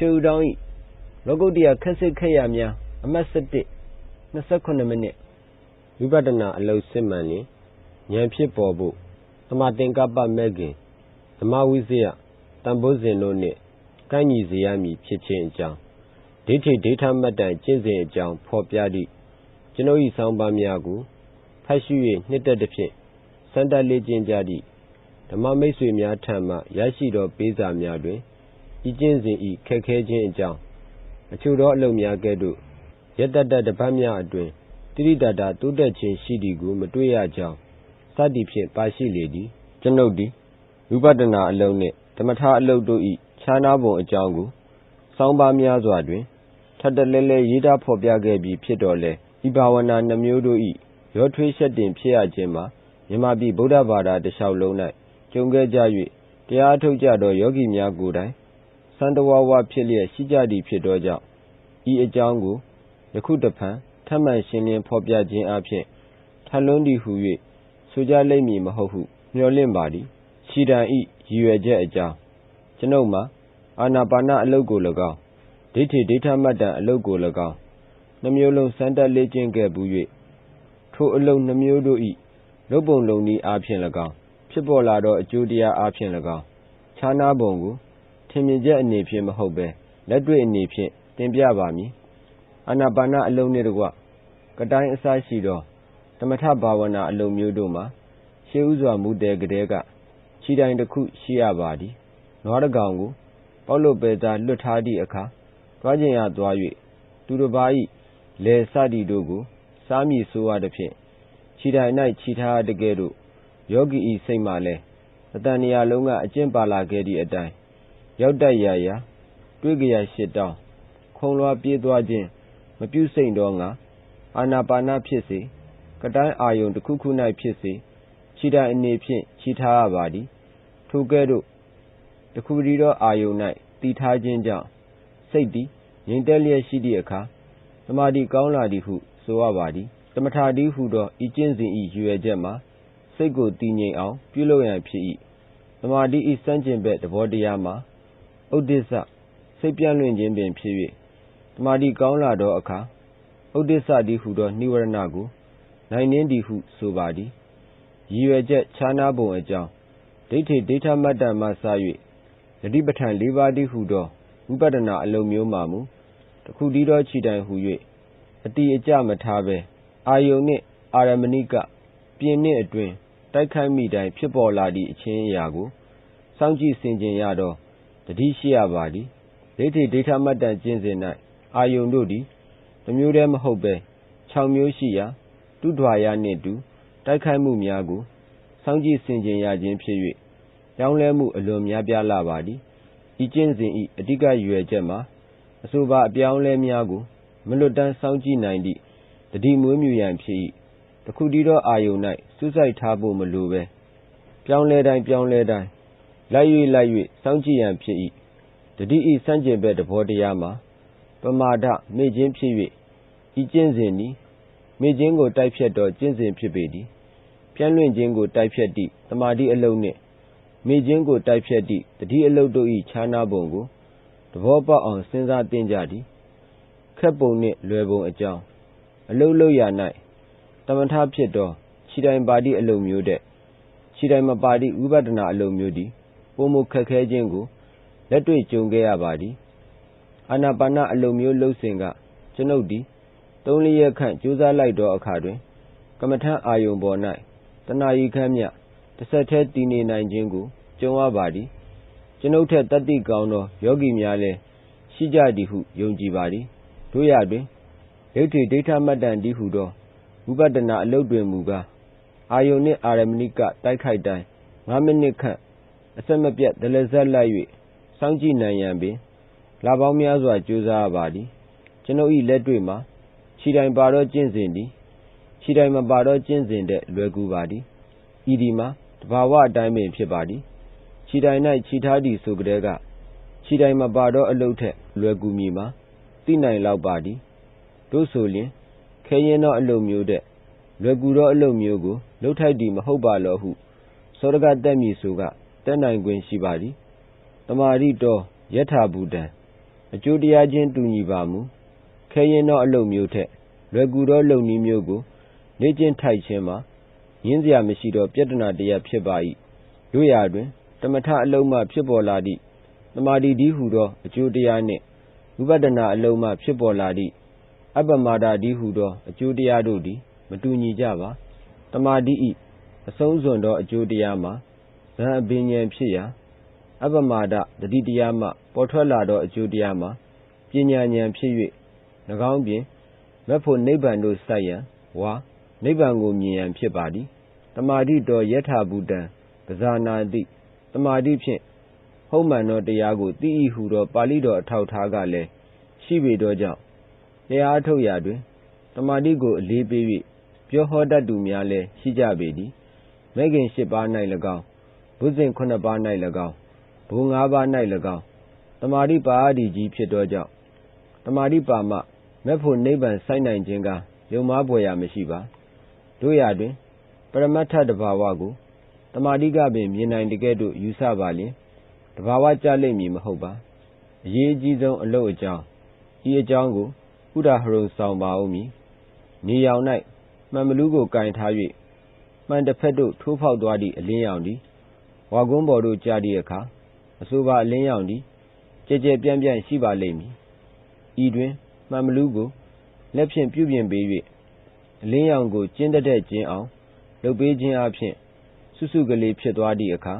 ရွှေဦးတောင်၏လောကုတ္တရာခက်စစ်ခက်ရများအမှတ်၁၁၂၇မိနစ်ဝိပဿနာအလုပ်စစ်မှန်ရင်ဉာဏ်ဖြစ်ပေါ်ဖို့သမာသင်္ကပ္ပမဲ့ခင်ဓမ္မဝိဇ္ဇယတန်ဖိုးစဉ်တို့နှင့်ကိုင်းညီစေရမည်ဖြစ်ခြင်းအကြောင်းဒိဋ္ဌိဒိဋ္ဌမတ္တကျင့်စဉ်အကြောင်းဖော်ပြသည့်ကျွန်ုပ်၏ဆောင်းပါးများကိုဖတ်ရှု၍နှစ်သက်သဖြင့်စံတတ်လေ့ကျင့်ကြသည့်ဓမ္မမိတ်ဆွေများထံမှရရှိသောပေးစာများတွင် ဤကျင့်စဉ်ဤခက်ခဲခြင်းအကြောင်းအချို့သောအလုပ်များကဲ့သို့ရက်တတတပတ်များအတွင်တိရိတာတာတိုးတက်ခြင်းရှိသည်ကိုမတွေ့ရကြောင်းစသည်ဖြင့်ပါရှိလေသည်ကျွန်ုပ်သည်ဝိပဿနာအလုံးနှင့်သမထအလုပ်တို့၏ခြားနားပုံအကြောင်းကိုစောင်းပါများစွာတွင်ထပ်တလဲလဲရေးသားဖော်ပြခဲ့ပြီးဖြစ်တော်လဲဤဘာဝနာနှမျိုးတို့၏ရောထွေးရှက်တင်ဖြစ်ရခြင်းမှာမြန်မာပြည်ဗုဒ္ဓဘာသာတလျှောက်လုံး၌ကြုံခဲ့ကြ၍တရားထုတ်ကြသောယောဂီများကိုယ်တိုင် စံတဝါဝဖြစ်လျက်ရှိကြသည်ဖြစ်သောကြောင့် ဤအကြောင်းကို ယခုတဖန် ထပ်မံရှင်းလင်းဖော်ပြခြင်းအပြင်ထလွန်းသည်ဟု၍ဆိုကြလိမ့်မည်မဟုတ်ဟု မျှော်လင့်ပါသည် ရှီတန်ဤရည်ရွယ်ချက်အကြောင်း ကျွန်ုပ်မှာ အာနာပါနအလုတ်ကို၎င်း ဒိဋ္ဌိဒိဋ္ဌမတ္တအလုတ်ကို၎င်း နှမျိုးလုံး စမ်းတက်လေ့ကျင့်ခဲ့ဘူး၍ထိုအလုံးနှမျိုးတို့ဤလုတ်ပုံလုံးဤအားဖြင့်၎င်း ဖြစ်ပေါ်လာသော အကျိုးတရားအားဖြင့်၎င်း ခြားနာပုံကို ထင်မြင်ချက်အနေဖြင့် မဟုတ်ဘဲ လက်တွေ့အနေဖြင့် တင်ပြပါမည် အာနာပါနအလုံးနှင့်တကွ ကတိုင်း အစရှိသော သမထဘာဝနာအလုံးမျိုးတို့မှာ ရှေးဥစွာ မူတယ်ကလေးက ခြိတိုင်တစ်ခု ရှိရပါသည် နွားတကောင်ကို ပေါက်လို့ပဲသား လွတ်ထားသည့်အခါတွားကျင်ရသွား၍သူတစ်ပါး၏လေစသည်တို့ကို စားမည်ဆိုရသည်ဖြင့် ခြိတိုင်၌ခြိထားတကယ်တို့ ယောဂီဤစိတ်မှလည်းအတန်နေရာလုံးက အကျင့်ပါလာခဲ့သည့်အတိုင်း ရောက်တတ်ရာရာ တွေးကြရရှစ်တောင်း ခုံလွားပြေးသွားခြင်း မပြုစိမ့်တော့ငါအာနာပါနဖြစ်စေ ကတိုင်းအာယုံတစ်ခုခု၌ဖြစ်စေ ခြိတိုင်အနေဖြင့်ခြိထားရပါသည် ထိုကဲ့သို့တခုတည်းသောအာယုံ၌တည်ထားခြင်းကြောင့် စိတ်သည် ငြိမ်သက်လျက်ရှိသည့်အခါ သမာဓိကောင်းလာသည်ဟု ဆိုရပါသည် သမထာတိဟုသော ဤကျင့်စဉ်ဤရွယ်ချက်မှာ စိတ်ကိုတည်ငြိမ်အောင် ပြုလုပ်ရန်ဖြစ်၏သမာဓိဤစန့်ကျင်ဘက် သဘောတရားမှာ ဥဒိစ္စ စိတ်ပြန့်လွင့်ခြင်းပင်ဖြစ်၍သမာဓိကောင်းလာသောအခါ ဥဒိစ္စတိဟုသော နိဝရဏကို နိုင်နှင်းသည်ဟု ဆိုပါသည် ရည်ရွယ်ချက် ခြားနာပုံအကြောင်း ဒိဋ္ဌိ ဒိဋ္ဌမတ္တမှစ၍ယတိပဋ္ဌာန်၄ပါးတည်းဟုသော ဝိပဿနာအလုံးမျိုးမှမူတခုတည်းသော ခြိတိုင်ဟု၍အတိအကျမထားဘဲ အာယုန်နှင့် အာရမဏိက ပြင်နှင့်အတွင်တိုက်ခိုက်မိတိုင်း ဖြစ်ပေါ်လာသည့် အချင်းအရာကို စောင့်ကြည့်ဆင်ခြင်ရသော တတိရှိရပါသည်ဒိဋ္ဌိဒိဋ္ဌမတ္တကျင့်စဉ်၌အာယုန်တို့သည်တမျိုးတည်းမဟုတ်ဘဲ6မျိုးရှိရာတုဒ္ဓဝါယနှင့်တူတိုက်ခိုက်မှုများကိုစောင့်ကြည့်ဆင်ခြင်ရခြင်းဖြစ်၍ပြောင်းလဲမှုအလွန်များပြားလာပါသည်ဤကျင့်စဉ်ဤအဓိကရွယ်ချက်မှာအဆိုပါအပြောင်းလဲများကိုမလွတ်တမ်းစောင့်ကြည့်နိုင်သည့်တတိမွေးမြူရန်ဖြစ်၏တခုတည်းသောအာယုန်၌စူးစိုက်ထားဖို့မလိုဘဲပြောင်းလဲတိုင်းပြောင်းလဲတိုင်း လိုက်၍လိုက်၍စောင့်ကြည့်ရန်ဖြစ်၏တတိဤစန့်ကျင်ဘက်သဘောတရားမှာ ပမာဒ မေ့ခြင်းဖြစ်၍ဤကျင့်စဉ်သည် မေ့ခြင်းကို တိုက်ဖြတ်သော ကျင့်စဉ်ဖြစ်ပေသည်ပြန့်လွင့်ခြင်းကို တိုက်ဖြတ်သည့်တမာတိအလုံးနှင့် မေ့ခြင်းကို တိုက်ဖြတ်သည့်တတိအလုံးတို့၏ခြားနာပုံကို သဘောပေါက်အောင် စဉ်းစားသင်ကြသည် ခက်ပုံနှင့်လွယ်ပုံအကြောင်း အလုတ်လုတ်ရာ၌တမထဖြစ်သော ခြိတိုင်ပါတိအလုံးမျိုးတဲ့ခြိတိုင်မပါတိဝိပဿနာအလုံးမျိုးသည် ပုံမခက်ခဲခြင်းကို လက်တွေ့ကြုံခဲ့ရပါသည် အာနာပါန အလုံးမျိုးလှုပ်စဉ်က ကျွန်ုပ်သည် သုံးလျက်ခန့် ကြိုးစားလိုက်သောအခါတွင် ကမ္မထအာယုံပေါ်၌တဏှာဤခမ်းမြတစ်ဆက်တည်း တည်နေနိုင်ခြင်းကို ကြုံရပါသည် ကျွန်ုပ်ထက်တတ္တိကောင်းသော ယောဂီများလည်း ရှိကြသည်ဟု ယုံကြည်ပါသည်တို့ရတွင် ဒိဋ္ဌိဒိဋ္ဌမတ္တန်တည်းဟုသော ဝိပဿနာအလုပ်တွင်မူကား အာယုန်နှင့် အာရမဏိက တိုက်ခိုက်တိုင်း9မိနစ်ခန့် အဆက်မပြတ်ဒလဇက်လိုက်၍စောင့်ကြည့်နိုင်ရန်ပင် လပေါင်းများစွာ ကြိုးစားရပါသည် ကျွန်ုပ်၏လက်တွေ့မှာ ခြိတိုင်ပါတော့ကျင့်စဉ်သည် ခြိတိုင်မပါတော့ ကျင့်စဉ်တဲ့လွယ်ကူပါသည်ဤဒီမှာတဘာဝအတိုင်းပင် ဖြစ်ပါသည် ခြိတိုင်၌ခြိထားသည်ဆိုကြတဲ့ကခြိတိုင်မပါတော့ အလုပ်ထက် လွယ်ကူမည်မှာ သိနိုင်လောက်ပါသည်တို့ဆိုလျင် ခဲရင်သော အလုပ်မျိုးတဲ့လွယ်ကူသော အလုပ်မျိုးကိုလှုပ်ထိုက်သည် မဟုတ်ပါလောဟု စောရကတက်မည်ဆိုက တက်နိုင်ခွင့်ရှိပါသည်တမာရိတော ယထာဘူတံ အကျိုးတရားချင်း တူညီပါမူ ခဲယဉ်းသော အလုပ်မျိုးထက် လွယ်ကူသော လုပ်နည်းမျိုးကို လေ့ကျင့်ထိုက်ခြင်းမှာ ငြင်းစရာမရှိသော ပြဿနာတစ်ရပ် ဖြစ်ပါ၏တို့ရာတွင် တမထအလုံးမှ ဖြစ်ပေါ်လာသည့် သမာဓိတည်းဟူသော အကျိုးတရားနှင့် ဝိပဿနာအလုံးမှ ဖြစ်ပေါ်လာသည့် အပ္ပမာဒတည်းဟူသော အကျိုးတရားတို့သည် မတူညီကြပါ သမာဓိ၏အဆုံးစွန်သော အကျိုးတရားမှာ ဇန်အပင်ဉဏ်ဖြစ်ရာ အပ္ပမာဒတတိတရားမှ ပေါ်ထွက်လာသော အကျိုးတရားမှာ ပညာဉာဏ်ဖြစ်၍၎င်းပြင် မက်ဖို့နိဗ္ဗာန်တို့စိုက်ရန် ဝါနိဗ္ဗာန်ကိုမြင်ရန် ဖြစ်ပါသည်တမာတိတော်ယထာဘူတံ ပဇာနာတိတမာတိဖြင့် ဟုတ်မှန်သောတရားကို သိ၏ဟုသော ပါဠိတော်အထောက်ထားကလည်း ရှိပေသောကြောင့် တရားထုတ်ရာတွင်တမာတိကို အလေးပေး၍ပြောဟောတတ်သူများလည်း ရှိကြပေသည်မဲခင် ၈ ပါး၌၎င်း ဘုဇင်9ပါး၌၎င်းဘုံ၅ပါး၌၎င်းတမာတိပါအာဒီကြီးဖြစ်သောကြောင့်တမာတိပါမှ မက်ဖို့နိဗ္ဗာန်ဆိုင်နိုင်ခြင်းကယုံမားပွေရာ မရှိပါတို့ရာတွင် ပရမတ္ထတဘာဝကိုတမာတိကပင် မြင်နိုင်တကဲ့သို့ ယူဆပါလျင်တဘာဝကြလိမ့်မည် မဟုတ်ပါ အရေးအကြီးဆုံး အလုပ်အကြောင်း ဤအကြောင်းကို ဥဒါဟရုံဆောင်ပါဦးမည် နေရောင်၌မှန်မလူးကိုကင်ထား၍မှန်တစ်ဖက်သို့ ထိုးဖောက်သွားသည့် အလင်းရောင်သည် ဝါကွန်းပေါ်သို့ကြာသည့်အခါ အဆိုပါ အလင်းရောင်သည်ကြဲကြဲပြန့်ပြန့် ရှိပါလိမ့်မည် ဤတွင် မှန်မလူးကို လက်ဖြင့် ပြုပြင်ပေး၍အလင်းရောင်ကို ကျင်းတတ်တဲ့ကျင်းအောင် လုပ်ပေးခြင်းအပြင်စုစုကလေး ဖြစ်သွားသည့်အခါ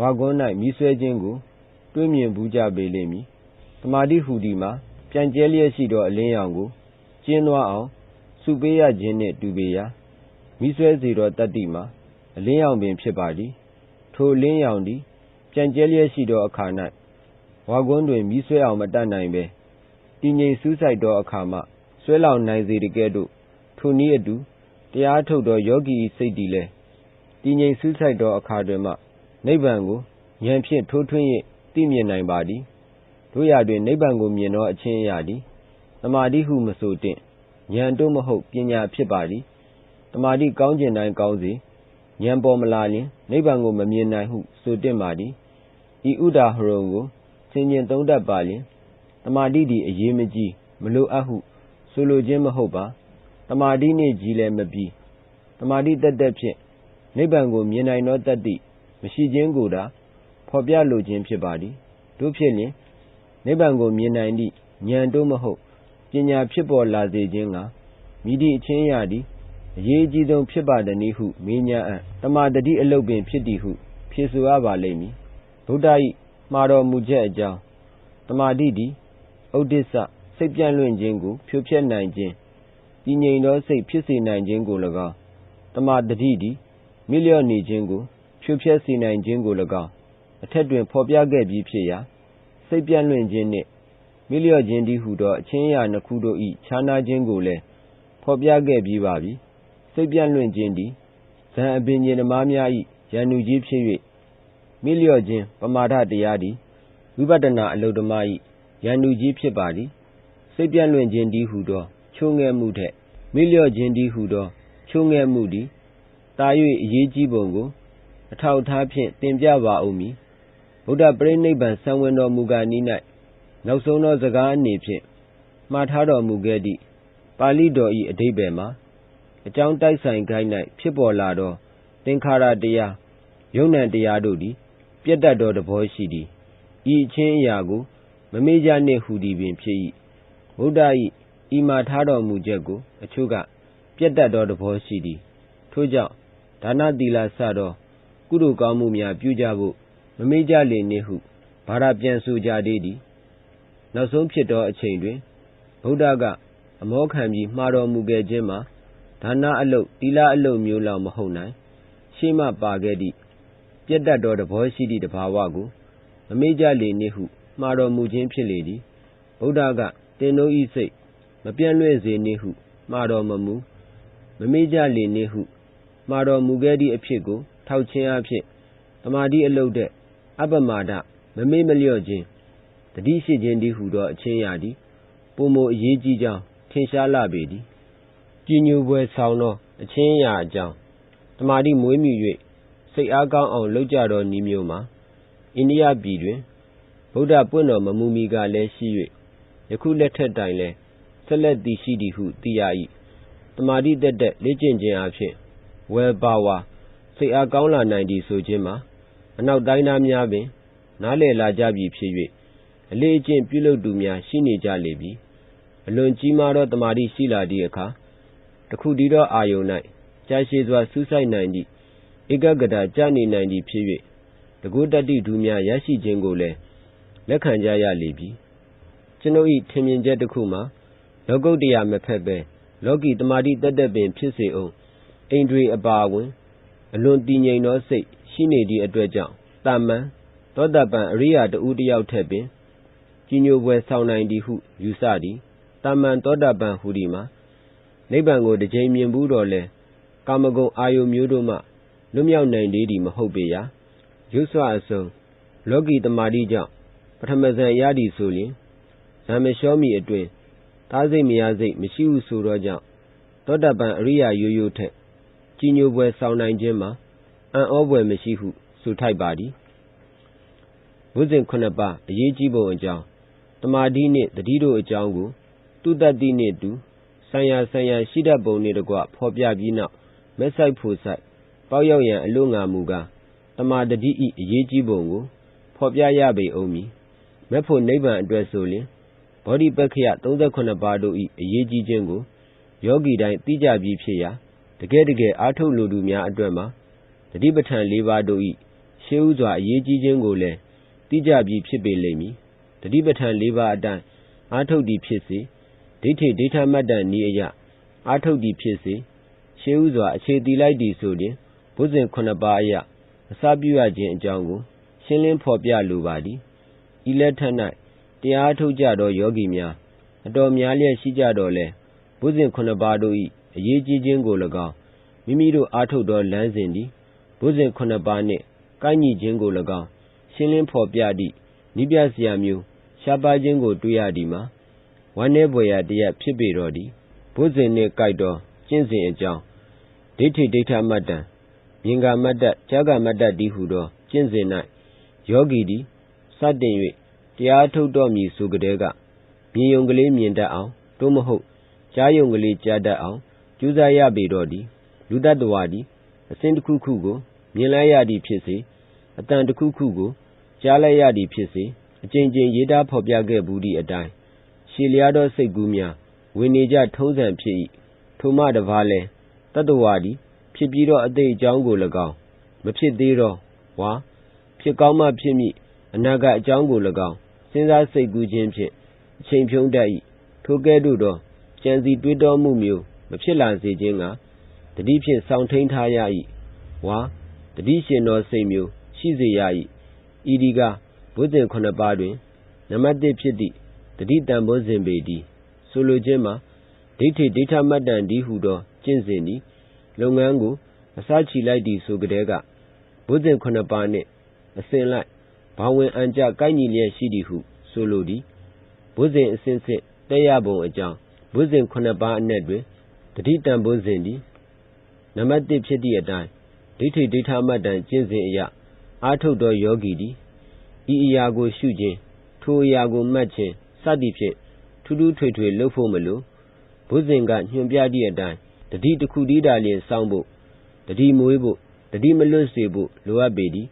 ဝါကွန်း၌မိဆွဲခြင်းကို တွေးမြင်ဘူးကြပေလိမ့်မည်တမာတိဟူဒီမှာ ပြန်ကျဲလျက်ရှိသော အလင်းရောင်ကို ကျင်းသွားအောင်စုပေးရခြင်းနှင့် တူပေရာမိဆွဲစေသောတတ္တိမှာ အလင်းရောင်ပင် ဖြစ်ပါသည် ထိုအလင်းရောင်သည် ပြန်ကျဲလျက်ရှိသောအခါ၌ဝါကွန်းတွင်မိဆွဲအောင် မတတ်နိုင်ပဲတည်ငြိမ်စူးစိုက်သောအခါမှဆွဲလောင်နိုင်စေတကဲ့သို့ ထိုနည်းအတူ တရားထုတ်သော ယောဂီစိတ်တည်လဲတည်ငြိမ်စူးစိုက်သောအခါတွင်မှ နိဗ္ဗာန်ကို ဉာဏ်ဖြင့် ထိုးထွင်း၍သိမြင်နိုင်ပါသည်တို့ရာတွင် နိဗ္ဗာန်ကိုမြင်သော အချင်းအရာသည်တမာတိဟု မဆိုတင့် ဉာဏ်တို့မဟုတ် ပညာ ဖြစ်ပါသည်တမာတိကောင်းကျင်တိုင်းကောင်းစေ ဉာဏ်ပေါ်မလာလျင် နိဗ္ဗာန်ကို မမြင်နိုင်ဟု ဆိုတင့်ပါသည် ဤဥဒါဟရုံကိုသင်ញင်သုံးတတ်ပါလျင်တမာတိသည် အရေးမကြီး မလိုအပ်ဟု ဆိုလိုခြင်း မဟုတ်ပါတမာတိနှင့်ကြီးလည်းမပြီးတမာတိတက်တက်ဖြင့် နိဗ္ဗာန်ကို မြင်နိုင်သောတတ္တိ မရှိခြင်းကိုသာ ဖော်ပြလိုခြင်း ဖြစ်ပါသည်တို့ဖြစ်လျင် နိဗ္ဗာန်ကို မြင်နိုင်သည့် ဉာဏ်တို့မဟုတ် ပညာ ဖြစ်ပေါ်လာစေခြင်းကမိသည့်အချင်းရာသည် အရေးအကြီးဆုံး ဖြစ်ပါသည်နည်းဟု မေးညာအပ်တမာတတိအလုတ်ပင် ဖြစ်သည်ဟု ဖြေဆိုရပါလိမ့်မည် ဗုဒ္ဓ၏မှာတော်မူချက်အကြောင်းတမာတိသည် ဥဒိစ္စ စိတ်ပြန့်လွင့်ခြင်းကို ဖြိုဖျက်နိုင်ခြင်း တည်ငြိမ်သောစိတ် ဖြစ်စေနိုင်ခြင်းကို၎င်းတမာတတိသည်မိလျော့နေခြင်းကို ဖြိုဖျက်စေနိုင်ခြင်းကို၎င်း အထက်တွင် ဖော်ပြခဲ့ပြီးဖြစ်ရာ စိတ်ပြန့်လွင့်ခြင်းနှင့်မိလျော့ခြင်းတည်းဟူသော အချင်းအရာနှစ်ခုတို့၏ခြားနားခြင်းကိုလည်း ဖော်ပြခဲ့ပြီးပါပြီ စိတ်ပြန့်လွင့်ခြင်းသည်ဇန်အပင်ခြင်းဓမ္မများ၏ရန်သူကြီးဖြစ်၍မိလျော့ခြင်း ပမာဒတရားသည် ဝိပဿနာအလုဒ္ဓမ၏ရန်သူကြီး ဖြစ်ပါသည် စိတ်ပြန့်လွင့်ခြင်းတည်းဟူသော ချိုးငဲမှုထက်မိလျော့ခြင်းတည်းဟူသော ချိုးငဲမှုသည်တာ၍အရေးကြီးပုံကို အထောက်ထားဖြင့် တင်ပြပါဦးမည် ဗုဒ္ဓပရိနိဗ္ဗာန်ဆံဝင်တော်မူကာနီး၌နောက်ဆုံးသောစကားအနေဖြင့် မှားထားတော်မူခဲ့သည့် ပါဠိတော်၏အဓိပ္ပာယ်မှာ အကြောင်းတိုက်ဆိုင်ခိုင်း၌ဖြစ်ပေါ်လာသော သင်္ခါရတရားယုံ nant တရားတို့သည် ပြတ်တတ်သောသဘောရှိသည် ဤအချင်းအရာကို မမေ့ကြနှင့်ဟူသည်ပင် ဖြစ်၏ဗုဒ္ဓ၏ဤမှာထားတော်မူချက်ကို အချို့က ပြတ်တတ်သောသဘောရှိသည် ထို့ကြောင့် ဒါနသီလစသော ကုသိုလ်ကောင်းမှုများ ပြုကြဖို့ မမေ့ကြလေနှင့်ဟု ဘာသာပြန်ဆိုကြသေးသည် နောက်ဆုံးဖြစ်သောအချိန်တွင် ဗုဒ္ဓက အမောခံပြီး မှာတော်မူခဲ့ခြင်းမှာ ဒါနအလုပ် သီလအလုပ်မျိုးလောက် မဟုတ်နိုင် ရှေ့မှပါခဲ့သည့် ပြတ်တတ်သောသဘောရှိသည့်တဘာဝကို မမေ့ကြလေနှင့်ဟု မှာတော်မူခြင်း ဖြစ်လေသည် ဗုဒ္ဓကတင်တို့ဤစိတ် မပြန့်လွင့်စေနှင့်ဟု မှာတော်မမူ မမေ့ကြလေနှင့်ဟု မှာတော်မူခဲ့သည့်အဖြစ်ကို ထောက်ခြင်းအဖြစ်တမာတိအလုပ်တဲ့အပ္ပမာဒ မမေ့မလျော့ခြင်းတတိရှိခြင်းဒီဟုသော အချင်းရာသည်ပုံမအရေးကြီးကြောင်း ထင်ရှားလာပေသည် ကြည်ညိုပွဲဆောင်သော အချင်းရာအကြောင်းတမာတိမွေးမြူ၍စိတ်အားကောင်းအောင် လုပ်ကြသောဤမျိုးမှာ အိန္ဒိယပြည်တွင် ဗုဒ္ဓပွင့်တော်မမူမီကလည်းရှိ၍ယခုလက်ထက်တိုင်လည်း ဆက်လက်တည်ရှိသည်ဟု သိရ၏တမာတိတက်တက် လေ့ကျင့်ခြင်းအဖြစ် well power စိတ်အားကောင်းလာနိုင်သည်ဆိုခြင်းမှာ အနောက်တိုင်းသားများပင် နားလည်လာကြပြီဖြစ်၍အလေးအကျင့်ပြုလုပ်သူများ ရှိနေကြလေပြီ အလွန်ကြီးမားသောတမာတိရှိလာသည့်အခါ တခုတည်းသောအာယုန်၌ကြာရှည်စွာ စူးစိုက်နိုင်သည့် ဧကဂတကြနေနိုင်သည်ဖြစ်၍တကုတတိဒုများ ရရှိခြင်းကိုလည်း လက်ခံကြရလေပြီ ကျွန်ုပ်၏ထင်မြင်ချက်တစ်ခုမှာ လောကုတ္တရာမဖက်ပဲလောကီတမာတိတက်တက်ပင် ဖြစ်စေအောင်အိန္ဒြေအပါဝင် အလွန်တည်ငြိမ်သောစိတ် ရှိနေသည့်အတွက်ကြောင့်တာမန် သောတပန် အရိယာတဦးတယောက်ထက်ပင် ကြီးညိုပွဲဆောင်နိုင်သည်ဟု ယူဆသည်တာမန်သောတပန်ဟူသည်မှာ နိဗ္ဗာန်ကိုတစ်ကြိမ်မြင်ဘူးတော့လဲကာမဂုဏ်အာယုမျိုးတို့မှလွတ်မြောက်နိုင်သေးသည်မဟုတ်ပေရာရုပ်ဆွအစုံလောကီတမာတိကြောင့်ပထမဇန်ရသည်ဆိုရင်ဇံမလျှောမီအတွင်သားစိတ်မယားစိတ်မရှိဟုဆိုသောကြောင့်သောတပန်အရိယာရိုးရိုးထက်ကြီးညိုပွဲဆောင်နိုင်ခြင်းမှာအံ့ဩဖွယ်မရှိဟုဆိုထိုက်ပါသည်ဝိဇဉ်ခုနှစ်ပါးအရေးကြီးပုံအကြောင်းတမာတိနှင့်တတိတို့အကြောင်းကိုသူတတ်တိနှင့်တူ ဆိုင်ရာဆိုင်ရာ ရှိတတ်ပုံနှင့်တကွ ဖော်ပြပြီးနောက် မက်ဆိုင်ဖို့ဆိုင်ပေါရောက်ရန် အလို့ငါမူကားတမာတတိဤအရေးကြီးပုံကို ဖော်ပြရပေအောင်မည် မက်ဖို့နိဗ္ဗာန်အတွက်ဆိုလျင် ဘောဓိပက္ခယ38ပါးတို့ဤအရေးကြီးခြင်းကို ယောဂီတိုင်း သိကြပြီးဖြစ်ရာ တကယ်တကယ် အားထုတ်လိုသူများအတွက်မှာတတိပဋ္ဌာန် ၄ ပါးတို့ဤရှေးဥစွာ အရေးကြီးခြင်းကိုလည်း သိကြပြီးဖြစ်ပေလိမ့်မည်တတိပဋ္ဌာန် ၄ ပါးအတိုင်း အားထုတ်သည်ဖြစ်စေ ဒိဋ္ဌိဒိဋ္ဌမတ္တနည်းအရအားထုတ်သည်ဖြစ်စေရှေးဥစွာအခြေတည်လိုက်သည်ဆိုရင်ဘုဇင်ခုနှစ်ပါးအရအစပြုရခြင်းအကြောင်းကို ရှင်းလင်းဖော်ပြလိုပါသည်ဤလက်ထက်၌တရားထုတ်ကြသောယောဂီများအတော်များလျက်ရှိကြတော်လဲဘုဇင်ခုနှစ်ပါးတို့၏အရေးကြီးခြင်းကို၎င်းမိမိတို့အားထုတ်သောလမ်းစဉ်သည်ဘုဇင်ခုနှစ်ပါးနှင့်ကိုက်ညီခြင်းကို၎င်းရှင်းလင်းဖော်ပြသည့်နိပြစရာမျိုးရှားပါးခြင်းကိုတွေ့ရသည်မှာ ဝမ်းနည်းပွေရာတရက်ဖြစ်ပေတော်သည် ဘုဇင်နှင့်ကိုက်သော ကျင့်စဉ်အကြောင်း ဒိဋ္ဌိဒိဋ္ဌမတ္တံ မြင်္ဂမတ္တ ကြာဂမတ္တတိဟုသော ကျင့်စဉ်၌ယောဂီသည် စတင်၍တရားထုတ်တော်မူဆိုကြတဲ့ကမြင်ယုံကလေး မြင်တတ်အောင်တို့မဟုတ် ကြားယုံကလေး ကြားတတ်အောင် ကြိုးစားရပေတော့သည် လူတ attva သည်အစဉ်တစ်ခုခုကို မြင်လိုက်ရသည်ဖြစ်စေအတန်တစ်ခုခုကို ကြားလိုက်ရသည်ဖြစ်စေ အကျဉ်းချင်းရေးသားဖော်ပြခဲ့ဘူးသည့်အတိုင်း ရှည်လျားသောစိတ်ကူးများ ဝင်နေကြထုံးစံဖြစ်၏ထိုမှတပါးလဲတ attva သည် ဖြစ်ပြီးတော့အသေးအကြောင်းကို၎င်း မဖြစ်သေးတော့ဝါ ဖြစ်ကောင်းမှဖြစ်မိအနာဂတ်အကြောင်းကို၎င်း စဉ်းစားစိတ်ကူးခြင်းဖြင့် အချိန်ဖြုံးတတ်၏ထိုကဲ့သို့သော ကြံစီတွေးတောမှုမျိုး မဖြစ်လာစေခြင်းကတတိဖြင့် စောင့်ထိန်ထားရ၏ဝါတတိရှင်သောစိတ်မျိုး ရှိစေရ၏ဤဒီကဘုဇင်ခုနှစ်ပါးတွင် နံပါတ်1ဖြစ်သည့် တတိတံဘောဇင်ပေသည်ဆိုလိုခြင်းမှာဒိဋ္ဌိဒိဋ္ဌမတ္တန်ဒီဟုသောကျင့်စဉ်သည်လုပ်ငန်းကိုအစချီလိုက်သည်ဆိုကြတဲ့ကဘုဇင်ခုနှစ်ပါးနှင့်အစဉ်လိုက်ဘာဝင်အံကြကိုက်ညီလျက်ရှိသည်ဟုဆိုလိုသည်ဘုဇင်အစဉ်စဉ်တက်ရပုံအကြောင်းဘုဇင်ခုနှစ်ပါးအနက်တွင်တတိတံဘုဇင်သည်နံပါတ်1ဖြစ်သည့်အတိုင်းဒိဋ္ဌိဒိဋ္ဌမတ္တန်ကျင့်စဉ်အရာအာထုတ်သောယောဂီသည်ဤအရာကိုရှုခြင်းထိုအရာကိုမှတ်ခြင်းစ သည်ဖြင့် ထူးထူးထွေထွေလှုပ်ဖို့မလိုဘုဇင်ကညွှန်ပြသည့်အတိုင်းတတိတစ်ခုတည်းသာလျှင်စောင့်ဖို့တတိမွေးဖို့တတိမလွတ်စေဖို့လိုအပ်ပေသည်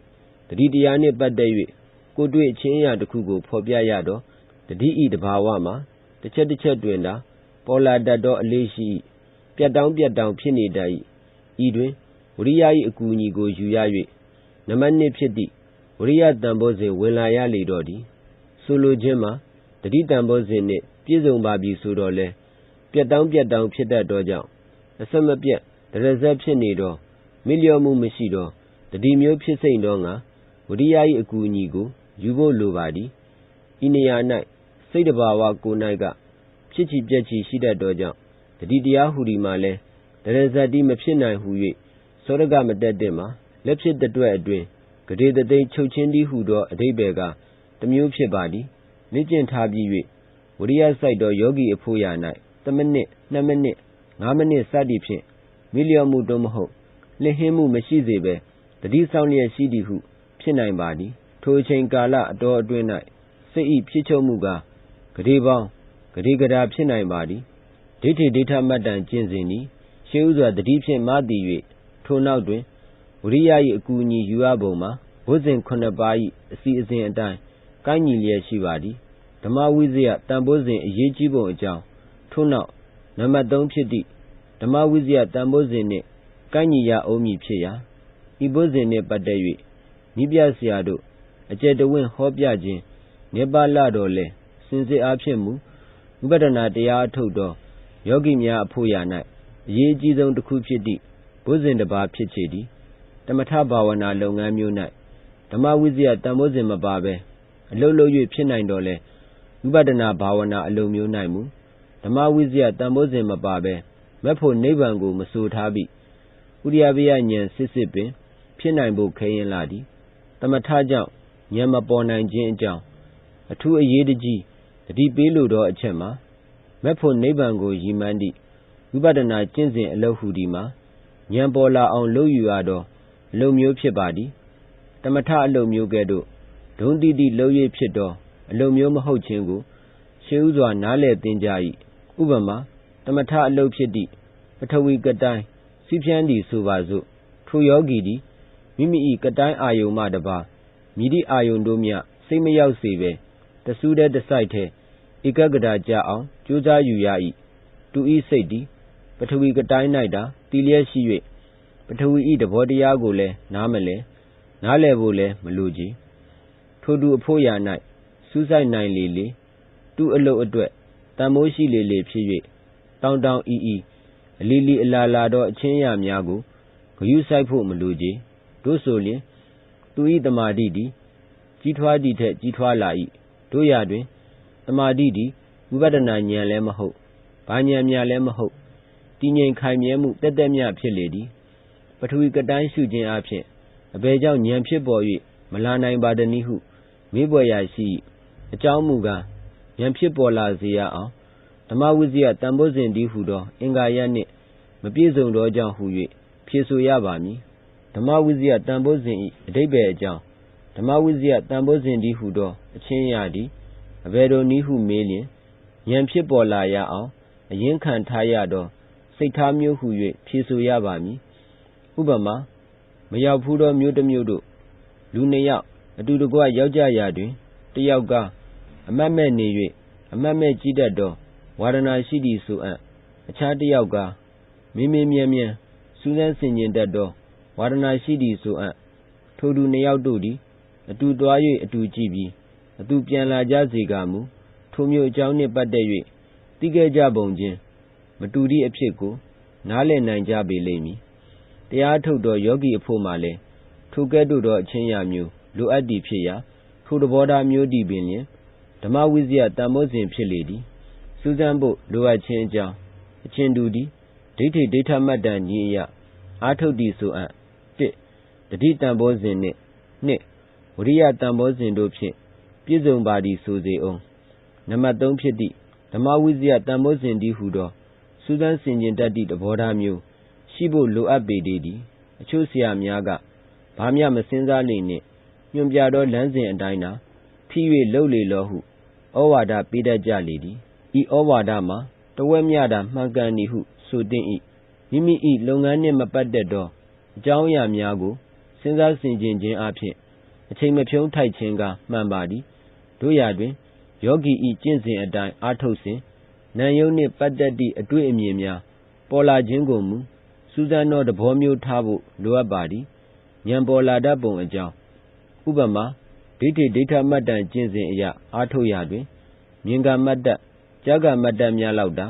တတိတရားနှင့်ပတ်သက်၍ကိုတွေ့ချင်းအရာတစ်ခုကို ဖော်ပြရတော့တတိဤတဘာဝမှာတစ်ချက်တစ်ချက်တွင်သာ ပေါ်လာတတ်သောအလေးရှိပြတ်တောင်းပြတ်တောင်းဖြစ်နေတတ်၏ဤတွင်ဝရိယ၏အကူအညီကိုယူရ၍နံပါတ်1ဖြစ်သည့်ဝရိယတန်ဖိုးစဉ်ဝင်လာရလေတော့သည်ဆိုလိုခြင်းမှာ တတိတန်ဖိုးစဉ်နှင့် ပြည့်စုံပါပြီဆိုတော့လဲပြတ်တောင်းပြတ်တောင်းဖြစ်တတ်သောကြောင့်အစမပြတ် တရဇက်ဖြစ်နေတော့မိလျော်မှုမရှိတော့တတိမျိုးဖြစ်စိမ့်တော့ငါဝရိယ၏အကူအညီကို ယူဖို့လိုပါသည် ဤနေရာ၌စိတ်တဘာဝကိုယ်၌က ဖြစ်ချီပြက်ချီရှိတတ်သောကြောင့်တတိတရားဟူဒီမှာလဲတရဇတ်တိမဖြစ်နိုင်ဟူ၍စောရကမတက်တဲ့မှာလက်ဖြစ်တဲ့အတွက်အတွင်ဂရေတသိမ့်ချုပ်ချင်းသည်ဟုသော အဓိပ္ပာယ်ကတမျိုးဖြစ်ပါသည် လေ့ကျင့်ထားပြီး၍ဝရိယစိုက်သော ယောဂီအဖို့ရာ၌3မိနစ်2မိနစ်5မိနစ် စသည်ဖြင့်မိလျော်မှုတို့မဟုတ်လျှင်းမှု မရှိစေဘဲတတိဆောင်လျက်ရှိသည်ဟု ဖြစ်နိုင်ပါသည် ထိုအချိန်ကာလအတော်အတွင်း၌စိတ်ဤဖြစ်ချုပ်မှုကဂရေပေါင်းဂရေကတာ ဖြစ်နိုင်ပါသည် ဒိဋ္ဌိ ဒိဋ္ဌမတ္တံ ကျင့်စဉ်သည် ရှေးဥစွာတတိဖြင့် မတည်၍ထိုနောက်တွင်ဝရိယ၏အကူအညီယူရပုံမှာဝဇဉ်ခုနှစ်ပါး၏အစီအစဉ်အတိုင်း ကိုင်းညီလျက်ရှိပါသည်ဓမ္မဝိဇ္ဇယတန်ဖိုးစဉ်အရေးကြီးပုံအကြောင်းထို့နောက်နံပါတ်3ဖြစ်သည့်ဓမ္မဝိဇ္ဇယတန်ဖိုးစဉ်နှင့်ကိုင်းညီရအောင်မည်ဖြစ်ရာဤဘုဇဉ်နှင့်ပတ်သက်၍နိပြဆရာတို့အကျယ်တဝင့်ဟောပြခြင်းနေပါလတော်လဲစင်စစ်အားဖြင့်မူဝိပဿနာတရားအထုတ်သောယောဂီများအဖို့ရာ၌အရေးအကြီးဆုံးတစ်ခုဖြစ်သည့်ဘုဇဉ်တစ်ပါးဖြစ်ချေသည်တမထဘာဝနာလုပ်ငန်းမျိုး၌ဓမ္မဝိဇ္ဇယတန်ဖိုးစဉ်မပါဘဲ အလုတ်လုတ်၍ဖြစ်နိုင်တော်လဲဝိပဿနာဘာဝနာ အလုံးမျိုး၌မူ ဓမ္မဝိဇ္ဇယ တန်ဖိုးစဉ်မပါဘဲ မက်ဖို့နိဗ္ဗာန်ကို မဆိုထားပြီးဥရိယပယဉာဏ်စစ်စစ်ပင် ဖြစ်နိုင်ဖို့ ခဲရင်လာသည်တမထကြောင့် ဉာဏ်မပေါ်နိုင်ခြင်းအကြောင်း အထူးအရေးတကြီးတတိပေးလိုသောအချက်မှာ မက်ဖို့နိဗ္ဗာန်ကို ရည်မှန်းသည့် ဝိပဿနာကျင့်စဉ်အလုပ်ဟူဒီမှာ ဉာဏ်ပေါ်လာအောင် လုပ်ယူရသော အလုပ်မျိုးဖြစ်ပါသည်တမထအလုပ်မျိုးကဲ့သို့ ဒုံတိတိလုပ်၍ဖြစ်သော အလုပ်မျိုးမဟုတ်ခြင်းကို ရှေးဥစွာ နားလည်သင်ကြ၏ဥပမာတမထအလုပ်ဖြစ်သည့် ပထဝီကတိုင်းစီးဖြန်းသည်ဆိုပါစို့ ထိုယောဂီသည် မိမိ၏ကတိုင်းအာယုံမှတပါမိသည့်အာယုံတို့မြစိတ်မရောက်စေဘဲ တဆူးတဲ့တစိုက်ထဲဧကဂတာကြအောင် ကြိုးစားယူရ၏သူ၏စိတ်သည် ပထဝီကတိုင်း၌တာတည်လျက်ရှိ၍ပထဝီ၏သဘောတရားကိုလည်း နားမလဲနားလည်ဖို့လည်း မလိုကြည် ထိုသူအဖို့ရာ၌စူးစိုက်နိုင်လေလေ သူအလုတ်အတွက် တန်မိုးရှိလေလေဖြစ်၍တောင်းတောင်းအီအီ အလီလီအလာလာသော အချင်းရများကိုဂယုစိုက်ဖို့ မလိုကြည်တို့ဆိုလျင် သူ၏တမာတိသည် ကြီးထွားသည့်ထက် ကြီးထွားလာ၏တို့ရတွင်တမာတိသည် ဝိပဿနာဉာဏ်လည်းမဟုတ် ဘာဉာဏ်များလည်းမဟုတ် တည်ငြိမ်ခိုင်မြဲမှုတက်တက်မြဖြစ်လေသည် ပထဝီကတိုင်းရှုခြင်းအပြင်အဘယ်ကြောင့် ဉာဏ်ဖြစ်ပေါ်၍မလာနိုင်ပါသနည်းဟု မေးပွယ်ရာရှိ အကြောင်းမူကားဉာဏ်ဖြစ်ပေါ်လာစေရအောင် ဓမ္မဝိဇ္ဇယတန်ဖိုးစဉ်တည်းဟုသော အင်္ဂါရနှင့် မပြည့်စုံသောကြောင့်ဟု၍ဖြေဆိုရပါမည် ဓမ္မဝိဇ္ဇယတန်ဖိုးစဉ်၏အဓိပ္ပာယ်အကြောင်း ဓမ္မဝိဇ္ဇယတန်ဖိုးစဉ်တည်းဟုသော အချင်းရာသည် အဘယ်သို့နည်းဟုမေးလျင်ဉာဏ်ဖြစ်ပေါ်လာရအောင် အရင်ခံထားရသော စိတ်ထားမျိုးဟု၍ဖြေဆိုရပါမည် ဥပမာ မရောက်ဖူးသောမျိုးတစ်မျိုးတို့ လူနှစ်ယောက် အတူတကွရောက်ကြရာတွင် တယောက်က အမတ်မဲ့နေ၍အမတ်မဲ့ကြီးတတ်သော ဝါဒနာရှိသည်ဆိုအပ်အခြားတယောက်ကမင်းမင်းမြန်မြန်စူးစမ်းဆင်ခြင်တတ်သော ဝါဒနာရှိသည်ဆိုအပ်ထိုသူနှစ်ယောက်တို့သည် အတူသွား၍အတူကြည့်ပြီး အတူပြန်လာကြစေကမူ ထိုမျိုးအကြောင်းနှင့်ပတ်သက်၍သိခဲ့ကြပုံချင်း မတူသည့်အဖြစ်ကို နားလည်နိုင်ကြပေလိမ့်မည် တရားထုတ်သော ယောဂီအဖို့မှလည်း ထိုကဲ့သို့သော အချင်းရာမျိုး လိုအပ်သည်ဖြစ်ရာ ထိုသဘောထားမျိုးသည်ပင်လျင် ဓမ္မဝိဇ္ဇယတန်မိုးစဉ်ဖြစ်လေသည် စူးစမ်းဖို့ လိုအပ်ခြင်းအကြောင်းအချင်းတူသည် ဒိဋ္ဌိဒိဋ္ဌမတ္တန်ကြီးအရ အာထုတ်သည်ဆိုအပ်1တတိတန်ဖိုးစဉ်နှင့်2ဝရိယတန်ဖိုးစဉ်တို့ဖြင့် ပြည့်စုံပါသည်ဆိုစေအောင်နံပါတ်3ဖြစ်သည့် ဓမ္မဝိဇ္ဇယတန်ဖိုးစဉ်တည်းဟူသော စူးစမ်းဆင်ခြင်တတ်သည့် သဘောထားမျိုး ရှိဖို့လိုအပ်ပေသေးသည် အချို့ဆရာများက ဘာမျှမစင်စားလေနှင့် ညွှန်ပြသောလမ်းစဉ်အတိုင်းသာဖိ၍လှုပ်လေလောဟု ဩဝါဒပေးတတ်ကြလေသည် ဤဩဝါဒမှာ တဝက်မျှတာမှန်ကန်သည်ဟု ဆိုသင့်၏မိမိ၏လုပ်ငန်းနှင့် မပတ်သက်သော အကြောင်းအရာများကို စဉ်းစားဆင်ခြင်ခြင်းအပြင်အချိန်မဖြုံးထိုက်ခြင်းကမှန်ပါသည်တို့ရာတွင် ယောဂီဤကျင့်စဉ်အတိုင်း အားထုတ်စဉ်နာယုံနှင့်ပတ်သက်သည့် အတွေ့အမြင်များ ပေါ်လာခြင်းကိုမူ စူးစမ်းသောသဘောမျိုးထားဖို့ လိုအပ်ပါသည် ဉာဏ်ပေါ်လာတတ်ပုံအကြောင်း ဥပမာ ဒိဋ္ဌိဒိဋ္ဌမတ္တန်ကျင့်စဉ်အရာအားထုတ်ရာတွင် မြင်ကမတ္တ ကြာကမတ္တများလောက်တာ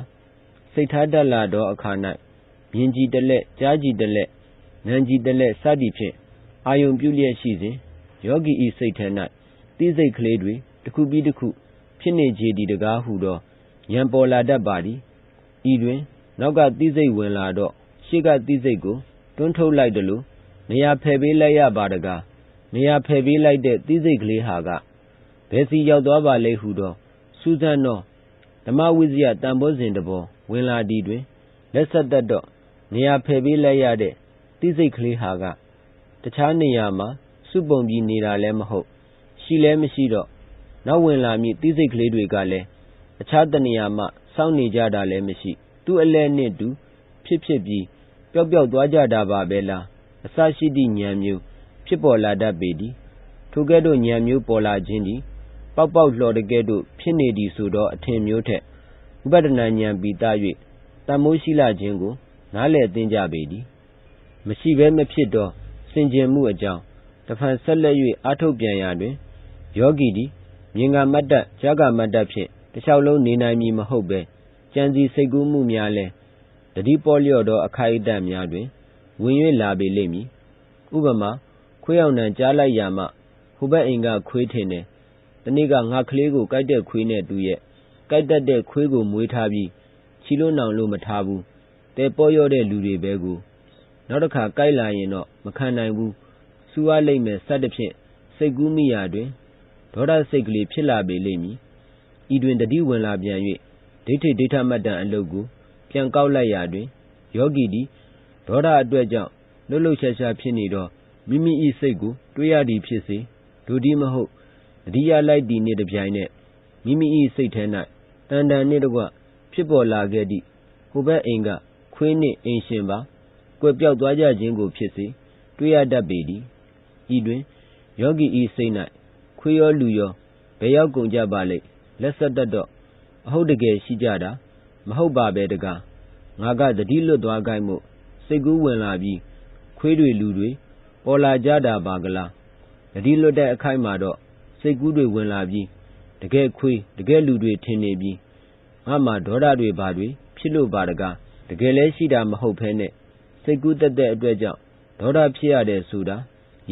စိတ်ထားတတ်လာသောအခါ၌မြင်ကြည်တလက် ကြားကြည်တလက်ဉာဏ်ကြည်တလက် စသည်ဖြင့် အာယုံပြုလျက်ရှိစဉ် ယောဂီဤစိတ်ထဲ၌သိစိတ်ကလေးတွေ တစ်ခုပြီးတစ်ခု ဖြစ်နေကြသည်တကားဟုသော ဉာဏ်ပေါ်လာတတ်ပါသည် ဤတွင် နောက်ကသိစိတ်ဝင်လာတော့ ရှေ့ကသိစိတ်ကို တွန်းထုတ်လိုက်တယ်လို့နေရာဖယ်ပေးလိုက်ရပါတကား နေရာဖယ်ပေးလိုက်တဲ့သိစိတ်ကလေးဟာက ဘယ်စီရောက်သွားပါလဲဟုသော စူးစမ်းသော ဓမ္မဝိဇ္ဇယတန်ဖိုးစဉ်တဘောဝင်လာသည်တွင် လက်ဆက်သက်တော့ နေရာဖယ်ပေးလိုက်ရတဲ့သိစိတ်ကလေးဟာက တခြားနေရာမှာ စုပုံပြီးနေတာလည်းမဟုတ် ရှိလည်းမရှိတော့ နောက်ဝင်လာမည့်သိစိတ်ကလေးတွေကလည်း အခြားတနေရာမှစောင့်နေကြတာလည်းမရှိ သူ့အလဲနှင့်တူဖြစ်ဖြစ်ပြီး ပျောက်ပျောက်သွားကြတာပါပဲလား အစရှိသည့်ဉာဏ်မျိုး ဖြစ်ပေါ်လာတတ်ပေသည်ထိုကဲ့သို့ ဉာဏ်မျိုးပေါ်လာခြင်းသည် ပေါက်ပေါက်လှော်တကဲ့သို့ ဖြစ်နေသည်ဆိုသော အထင်မျိုးထက် ဝိပဿနာဉာဏ်ပီတာ၍တန်မိုးရှိလာခြင်းကို နားလည်သင်ကြပေသည်မရှိဘဲမဖြစ်သောစင်ကြင်မှုအကြောင်း တဖန်ဆက်လက်၍အာထုတ်ပြန်ရာတွင် ယောဂီသည် မြင်ကမတ်တကြာကမတ်တဖြင့် တလျှောက်လုံးနေနိုင်မည်မဟုတ်ပဲကြံစီစိတ်ကူးမှုများလဲတတိပေါ်လျော့သော အခိုက်အတန့်များတွင် ဝင်၍လာပေလိမ့်မည် ဥပမာ ခွေးအောင်နှံကြားလိုက်ရာမှ ဟိုဘက်အိမ်က ခွေးထင်တယ် တနေ့က ငါကလေးကိုကြိုက်တဲ့ခွေးနဲ့တူရဲ့ကြိုက်တတ်တဲ့ခွေးကို မွေးထားပြီး ချီလို့နောင်လို့ မထားဘူးတဲပေါ်ရော့တဲ့လူတွေပဲကို နောက်တစ်ခါကြိုက်လာရင်တော့ မခံနိုင်ဘူးစူရလိမ့်မယ်စသဖြင့် စိတ်ကူးမိရာတွင် ဒေါသစိတ်ကလေး ဖြစ်လာပေလိမ့်မည် ဤတွင်တတိဝင်လာပြန်၍ဒိဋ္ဌိဒိဋ္ဌမတ္တအလုတ်ကို ပြန်ကောက်လိုက်ရာတွင် ယောဂီသည် ဒေါသအတွက်ကြောင့် လှုပ်လှုပ်ရှားရှားဖြစ်နေတော့ မိမိ၏စိတ်ကို တွေးရသည်ဖြစ်စေဒုတိမဟုတ်တတိယလိုက်သည်နှင့်တပြိုင်နက်မိမိ၏စိတ်ထဲ၌တန်တန်နှင့်တကွဖြစ်ပေါ်လာခဲ့သည့်ဟိုဘက်အိမ်ကခွေးနှင့်အိမ်ရှင်ပါကွယ်ပြောက်သွားကြခြင်းကိုဖြစ်စေတွေးရတတ်ပေသည်ဤတွင်ယောဂီဤစိတ်၌ခွေးရောလူရောဘယ်ရောက်ကုန်ကြပါလိမ့်လက်ဆက်တတ်တော့အဟုတ်တကယ်ရှိကြတာမဟုတ်ပါပဲတကားငါကတတိလွတ်သွားကြိုက်မို့စိတ်ကူးဝင်လာပြီးခွေးတွေလူတွေ ပေါ်လာကြတာပါကလားတတိလွတ်တဲ့အခိုက်မှာတော့စိတ်ကူးတွေဝင်လာပြီးတကယ်ခွေးတကယ်လူတွေထင်နေပြီးငါမှဒေါသတွေပါတွေဖြစ်လို့ပါတကားတကယ်လဲရှိတာမဟုတ်ဖဲနဲ့စိတ်ကူးတက်တဲ့အတွက်ကြောင့်ဒေါသဖြစ်ရတယ်ဆိုတာ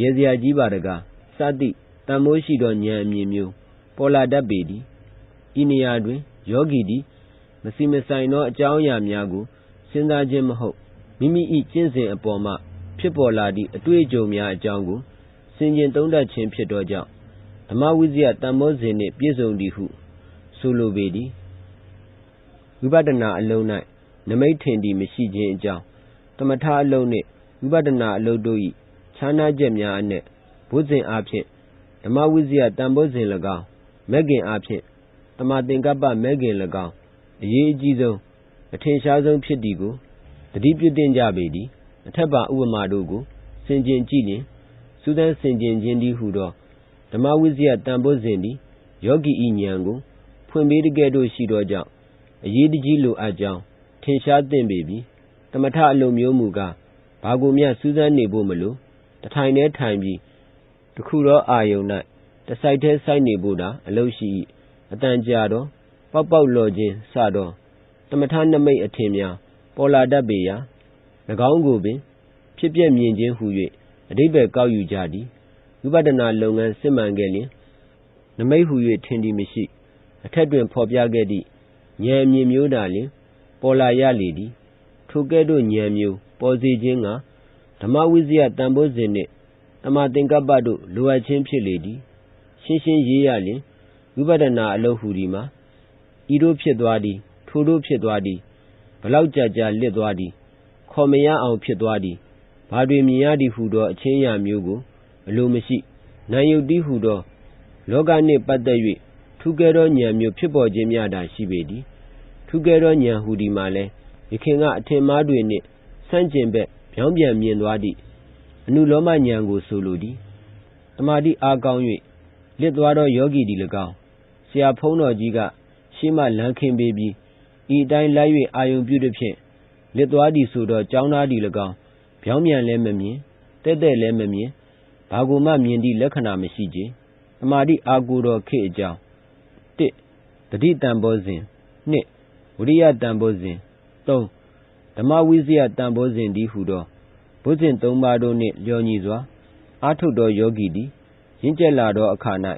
ရေစရာကြီးပါတကားစသည့်တန်မိုးရှိသောဉာဏ်အမြင်မျိုးပေါ်လာတတ်ပေသည်ဤနေရာတွင်ယောဂီသည်မစီမဆိုင်သောအကြောင်းအရာများကိုစဉ်းစားခြင်းမဟုတ်မိမိ၏ကျင့်စဉ်အပေါ်မှ ဖြစ်ပေါ်လာသည့် အတွေ့အကြုံများအကြောင်းကို ဆင်ခြင်သုံးသပ်ခြင်းဖြစ်သောကြောင့် ဓမ္မဝိဇ္ဇာတန်ဖိုးစဉ်နှင့် ပြည့်စုံသည်ဟု ဆိုလိုပေသည်ဝိပဿနာအလုံး၌နမိတ်ထင်သည်မရှိခြင်းအကြောင်း သမထအလုံးနှင့် ဝိပဿနာအလုံးတို့၏ခြားနားချက်များအနက် ဘုဇင်အားဖြင့် ဓမ္မဝိဇ္ဇာတန်ဖိုးစဉ်၎င်း မဂ်ကင်အားဖြင့်တမသင်္ကပ္ပမဂ်ကင်၎င်း အရေးအကြီးဆုံး အထင်ရှားဆုံးဖြစ်သည်ကိုတတိပြုတင်ကြပေသည် အထက်ပါဥပမာတို့ကို ဆင်ခြင်ကြည့်ရင်စူးစမ်းဆင်ခြင်ခြင်းသည်ဟူသောဓမ္မဝိဇ္ဇာတန်ဖိုးစဉ်သည်ယောဂီဤဉာဏ်ကို ဖွင့်ပေးတကယ်တို့ရှိသောကြောင့်အရေးတကြီးလိုအပ်ကြောင်းထင်ရှားသင့်ပေပြီတမထအလုံးမျိုးမူကားဘာကိုမျှစူးစမ်းနေဖို့မလိုတထိုင်တည်းထိုင်ပြီးတခုသောအာယုန်၌တစိုက်တည်းစိုက်နေဖို့သာအလုပ်ရှိ၏အတန်ကြာတော့ပေါက်ပေါက်လော်ခြင်းစတော့တမထနမိတ်အထင်များပေါ်လာတတ်ပေရာ၎ င်းကိုပင် ဖြစ်ပျက်မြင်ခြင်းဟု၍အတိပ္ပယ်ကောက်ယူကြသည် ဝိပဿနာလုပ်ငန်း စစ်မှန်ခဲ့လျင်နမိတ်ဟု၍ထင်သည်မရှိ အထက်တွင် ဖော်ပြခဲ့သည့် ဉာဏ်မြင်မျိုးသာလျှင် ပေါ်လာရလေသည် ထိုကဲ့သို့ဉာဏ်မျိုး ပေါ်စေခြင်းကဓမ္မဝိဇ္ဇာတန်ဖိုးစဉ်နှင့်တမသင်္ကပ္ပတို့ လိုအပ်ခြင်းဖြစ်လေသည် ရှင်းရှင်းရေးရလျင် ဝိပဿနာအလုပ်ဟူဒီမှာဤတို့ဖြစ်သွားသည် ထိုတို့ဖြစ်သွားသည်ဘလောက်ကြာကြာလစ်သွားသည် ခေါ်မရအောင်ဖြစ်သွားသည်ဘာတွေမြင်ရသည်ဟူသော အချင်းအရာမျိုးကို အလိုမရှိ နာယုတ်တိဟူသော လောကနှင့်ပတ်သက်၍ထူးကဲသောဉာဏ်မျိုး ဖြစ်ပေါ်ခြင်းများသာ ရှိပေသည်ထူးကဲသောဉာဏ်ဟူဒီမှာလဲယခင်က အထင်မှားတွေနှင့် ဆန့်ကျင်ဘက် ပြောင်းပြန်မြင်သွားသည့် အနုလောမဉာဏ်ကို ဆိုလိုသည်တမာတိအားကောင်း၍လစ်သွားသော ယောဂီဒီ၎င်း ဆရာဖုံးတော်ကြီးက ရှေးမှလမ်းခင်းပေးပြီး ဤအတိုင်းလိုက်၍အာယုံပြုသည်ဖြင့် လစ်သွားသည်ဆိုသောကြောင်းသားဒီ၎င်းပြောင်းပြန်လည်းမမြင်တဲ့တဲ့လည်းမမြင် ဘာကိုမှ မြင်သည့်လက္ခဏာ မရှိကြ။တမာတိအာကိုတော်ခေအကြောင်း၁တတိတန်ဘောစဉ် ၂ဝိရိယတန်ဘောစဉ် ၃ ဓမ္မဝိဇ္ဇာတန်ဘောစဉ်ဒီဟုသောဘုဇင်၃ပါးတို့နှင့် လျော်ညီစွာ အာထုတ်သော ယောဂီသည် ရင့်ကျက်လာသောအခါ၌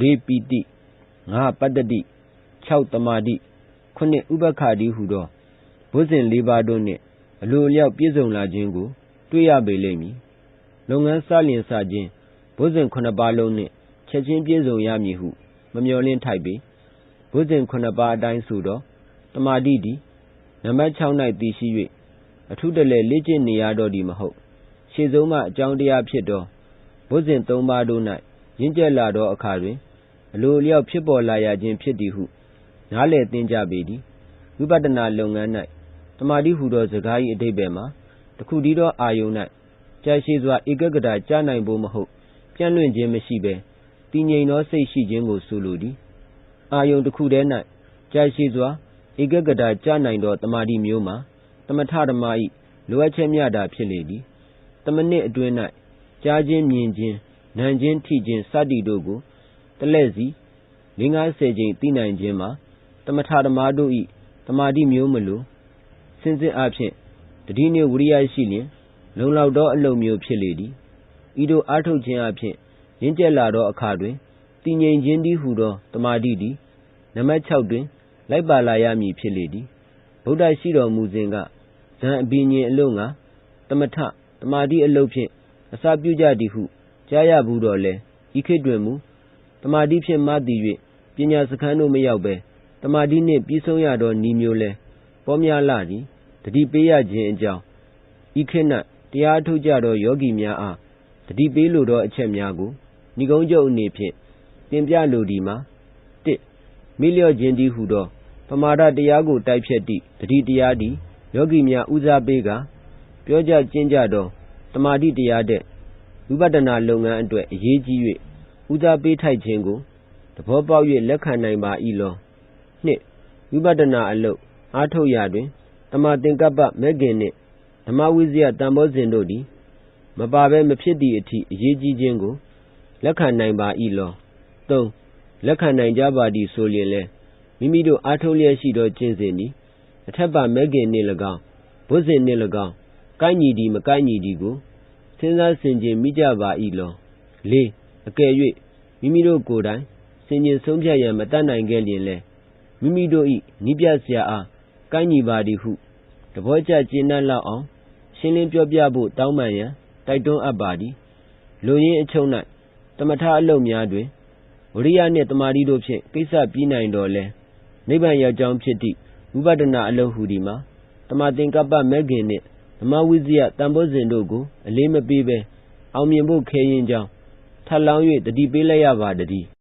၄ ပီတိ ၅ ပတ္တတိ၆တမာတိခုနှစ်ဥပက္ခတိဟုသော ဘုဇင်၄ပါးတို့နှင့် အလိုအလျောက်ပြည့်စုံလာခြင်းကို တွေ့ရပေလိမ့်မည် လုပ်ငန်းစလျင်စခြင်း ဘုဇင်ခုနှစ်ပါးလုံးနှင့် ချက်ချင်းပြည့်စုံရမည်ဟု မမျှော်လင့်ထိုက်ပေ ဘုဇင်ခုနှစ်ပါးအတိုင်းဆိုသောတမာတိသည် နံပါတ်6၌တည်ရှိ၍အထုတလဲလေ့ကျင့်နေရတော့သည်မဟုတ် ရှေ့ဆုံးမှ အကြောင်းတရားဖြစ်သော ဘုဇင်၃ပါးတို့၌ရင့်ကျက်လာသောအခါတွင် အလိုအလျောက် ဖြစ်ပေါ်လာရခြင်းဖြစ်သည်ဟု နားလည်သင်ကြပေသည်ဝိပဿနာလုပ်ငန်း၌ တမာတိဟူသောစကား၏အဓိပ္ပာယ်မှာတခုတည်းသောအာယုန်၌ကြာရှည်စွာ ဧကဂတကျနိုင်ဖို့မဟုတ် ပြန့်လွင့်ခြင်းမရှိဘဲတည်ငြိမ်သောစိတ်ရှိခြင်းကိုဆိုလိုသည်အာယုန်တစ်ခုတည်း၌ကြာရှည်စွာဧကဂတကျနိုင်သောတမာတိမျိုးမှာသမထဓမ္မ၏လိုအပ်ချက်များတာဖြစ်လေသည်တမနစ်အတွင်း၌ကြားခြင်းမြင်ခြင်းနားခြင်းထိခြင်းစသည်တို့ကိုတလဲ့စီ၄၅၀ကြိမ်သိနိုင်ခြင်းမှာသမထဓမ္မတို့၏တမာတိမျိုးမလို စင်စစ်အားဖြင့်တတိနှင့်ဝိရိယရှိလျင် လုံလောက်သောအလုပ်မျိုး ဖြစ်လေသည် ဤသို့အားထုတ်ခြင်းအဖြစ်ရင့်ကျက်လာသောအခါတွင် တည်ငြိမ်ခြင်းတည်းဟူသောတမာတိသည် နံပါတ်6တွင် လိုက်ပါလာရမည် ဖြစ်လေသည် ဗုဒ္ဓရှိတော်မူစဉ်က ဇံအဘိညာဉ်အလို့ငါသမထတမာတိအလုပ်ဖြင့် အစာပြုကြသည်ဟု ကြားရဘူးတော့လဲဤခေတ်တွင်မူတမာတိဖြင့် မတည်၍ပညာစခန်းတို့ မရောက်ဘဲတမာတိနှင့် ပြီးဆုံးရသောဤမျိုးလဲပေါများလာသည် တတိပေးရခြင်းအကြောင်းဤခေတ်၌တရားထုတ်ကြသောယောဂီများအားတတိပေးလိုသောအချက်များကိုဏိကုံးချုပ်အနေဖြင့်တင်ပြလိုသည်မှာ1မိလျော့ခြင်းတည်းဟူသောပမာဒတရားကိုတိုက်ဖြတ်သည့်တတိတရားသည်ယောဂီများဦးစားပေးကပြောကြကျင့်ကြသောတမာတိတရားတဲ့ဝိပဿနာလုပ်ငန်းအတွက်အရေးကြီး၍ဦးစားပေးထိုက်ခြင်းကိုသဘောပေါက်၍လက်ခံနိုင်ပါ၏လောနှစ်ဝိပဿနာအလုပ်အားထုတ်ရာတွင် တမာသင်္ကပ္ပမဲ့ခင်နှင့်ဓမ္မဝိဇ္ဇယတန်ဖိုးစဉ်တို့သည် မပါဘဲမဖြစ်သည့်အထိအရေးကြီးခြင်းကို လက်ခံနိုင်ပါ၏လောသုံးလက်ခံနိုင်ကြပါသည်ဆိုလျင်လဲမိမိတို့အားထုတ်လျက်ရှိသောကျင့်စဉ်သည်အထက်ပါမဲ့ခင်နှင့်၎င်းဘုဇင်နှင့်၎င်းကိုက်ညီသည်မကိုက်ညီသည်ကိုစဉ်းစားဆင်ခြင်မိကြပါ၏လောလေးအကယ်၍မိမိတို့ကိုယ်တိုင်ဆင်ခြင်ဆုံးဖြတ်ရန်မတတ်နိုင်ခဲ့လျင်လဲမိမိတို့၏နိပြဆရာအား ကိုက်ညီပါသည်ဟုတဘောကျကျေနပ်လောက်အောင် ရှင်းလင်းပြောပြဖို့ တောင်းပန်ရန် တိုက်တွန်းအပ်ပါသည်လူရင်းအချုံ၌တမထအလုပ်များတွင်ဝရိယနှင့်တမာတိတို့ဖြင့် ကိစ္စပြီးနိုင်တော်လဲနိဗ္ဗာန်ရောက်ကြောင်းဖြစ်သည့် ဝိပဿနာအလုပ်ဟူဒီမှာတမသင်္ကပ္ပမဲ့ခင်နှင့် ဓမ္မဝိဇ္ဇယ တန်ဖိုးစဉ်တို့ကို အလေးမပေးဘဲ အောင်မြင်ဖို့ခဲရင်ကြောင်း ထပ်လောင်း၍တတိပေးလိုက်ရပါတည်း